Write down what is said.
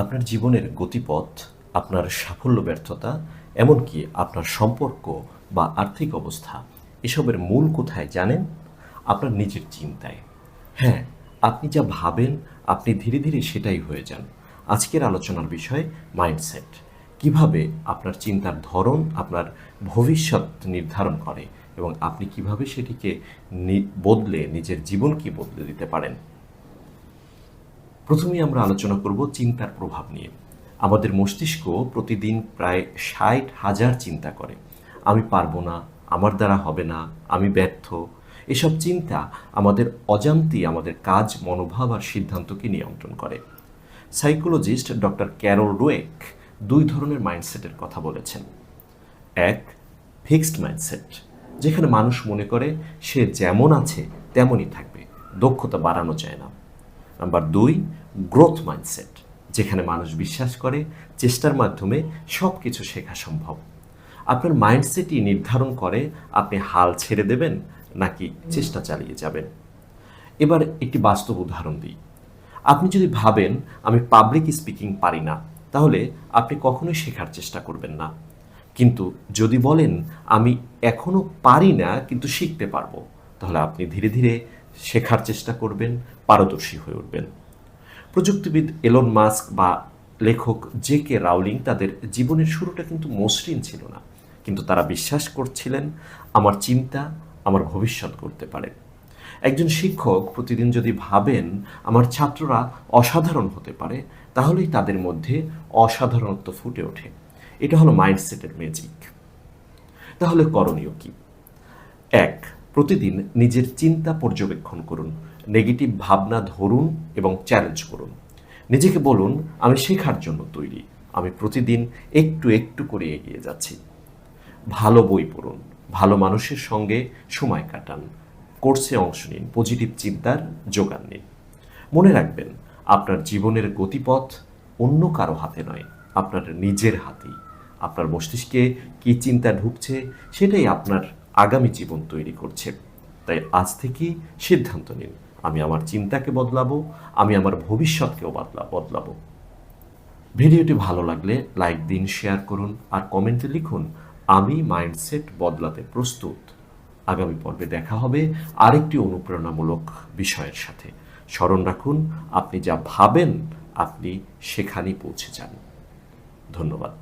আপনার জীবনের গতিপথ, আপনার সাফল্য ব্যর্থতা, এমনকি আপনার সম্পর্ক বা আর্থিক অবস্থা, এসবের মূল কোথায় জানেন? আপনার নিজের চিন্তায়। হ্যাঁ আপনি যা ভাবেন, আপনি ধীরে ধীরে সেটাই হয়ে যান। আজকের আলোচনার বিষয় মাইন্ডসেট। কীভাবে আপনার চিন্তার ধরন, আপনার ভবিষ্যৎ নির্ধারণ করে এবং আপনি কীভাবে সেটিকে বদলে, নিজের জীবনকে বদলে দিতে পারেন? প্রথমেই আমরা আলোচনা করব চিন্তার প্রভাব নিয়ে। আমাদের মস্তিষ্ক প্রতিদিন প্রায় ষাট হাজার চিন্তা করে। আমি পারব না, আমার দ্বারা হবে না, আমি ব্যর্থ। এসব চিন্তা আমাদের অজান্তি আমাদের কাজ, মনোভাব আর সিদ্ধান্তকে নিয়ন্ত্রণ করে। সাইকোলজিস্ট ডক্টর ক্যারল রোয়েক দুই ধরনের মাইন্ডসেটের কথা বলেছেন। এক, ফিক্সড মাইন্ডসেট, যেখানে মানুষ মনে করে সে যেমন আছে তেমনই থাকবে, দক্ষতা বাড়ানো যায় না। নাম্বার দুই গ্রোথ মাইন্ডসেট যেখানে মানুষ বিশ্বাস করে চেষ্টার মাধ্যমে সব কিছু শেখা সম্ভব। আপনার মাইন্ডসেটই নির্ধারণ করে আপনি হাল ছেড়ে দেবেন নাকি চেষ্টা চালিয়ে যাবেন। এবার একটি বাস্তব উদাহরণ দিই। আপনি যদি ভাবেন, আমি পাবলিক স্পিকিং পারি না, তাহলে আপনি কখনোই শেখার চেষ্টা করবেন না। কিন্তু যদি বলেন, আমি এখনও পারি না, কিন্তু শিখতে পারব, তাহলে আপনি ধীরে ধীরে শেখার চেষ্টা করবেন, পারদর্শী হয়ে উঠবেন। প্রযুক্তিবিদ এলন মাস্ক বা লেখক জে কে রাউলিং তাদের জীবনের শুরুটা কিন্তু মসৃণ ছিল না। কিন্তু তারা বিশ্বাস করছিলেন, আমার চিন্তা, আমার ভবিষ্যৎ করতে পারে। একজন শিক্ষক প্রতিদিন যদি ভাবেন, আমার ছাত্ররা অসাধারণ হতে পারে, তাহলেই তাদের মধ্যে অসাধারণত্ব ফুটে ওঠে। এটা হলো মাইন্ডসেটের ম্যাজিক তাহলে করণীয় কি? এক প্রতিদিন নিজের চিন্তা পর্যবেক্ষণ করুন নেগেটিভ ভাবনা ধরুন এবং চ্যালেঞ্জ করুন। নিজেকে বলুন, আমি শেখার জন্য তৈরি। আমি প্রতিদিন একটু একটু করে এগিয়ে যাচ্ছি। ভালো বই পড়ুন, ভালো মানুষের সঙ্গে সময় কাটান, কোর্সে অংশ নিন পজিটিভ চিন্তার যোগান নিন। মনে রাখবেন, আপনার জীবনের গতিপথ অন্য কারও হাতে নয়, আপনার নিজের হাতেই। আপনার মস্তিষ্কে কী চিন্তা ঢুকছে, সেটাই আপনার আগামী জীবন তৈরি করছে। তাই আজ থেকেই সিদ্ধান্ত নিন, আমি আমার চিন্তাকে বদলাবো, আমি আমার ভবিষ্যৎকেও বদলা, বদলাবো। ভিডিওটি ভালো লাগলে লাইক দিন, শেয়ার করুন আর কমেন্টে লিখুন, আমি মাইন্ডসেট বদলাতে প্রস্তুত। আগামী পর্বে দেখা হবে আরেকটি অনুপ্রেরণামূলক বিষয়ের সাথে। স্মরণ রাখুন, আপনি যা ভাবেন, আপনি সেখানেই পৌঁছে যান। ধন্যবাদ।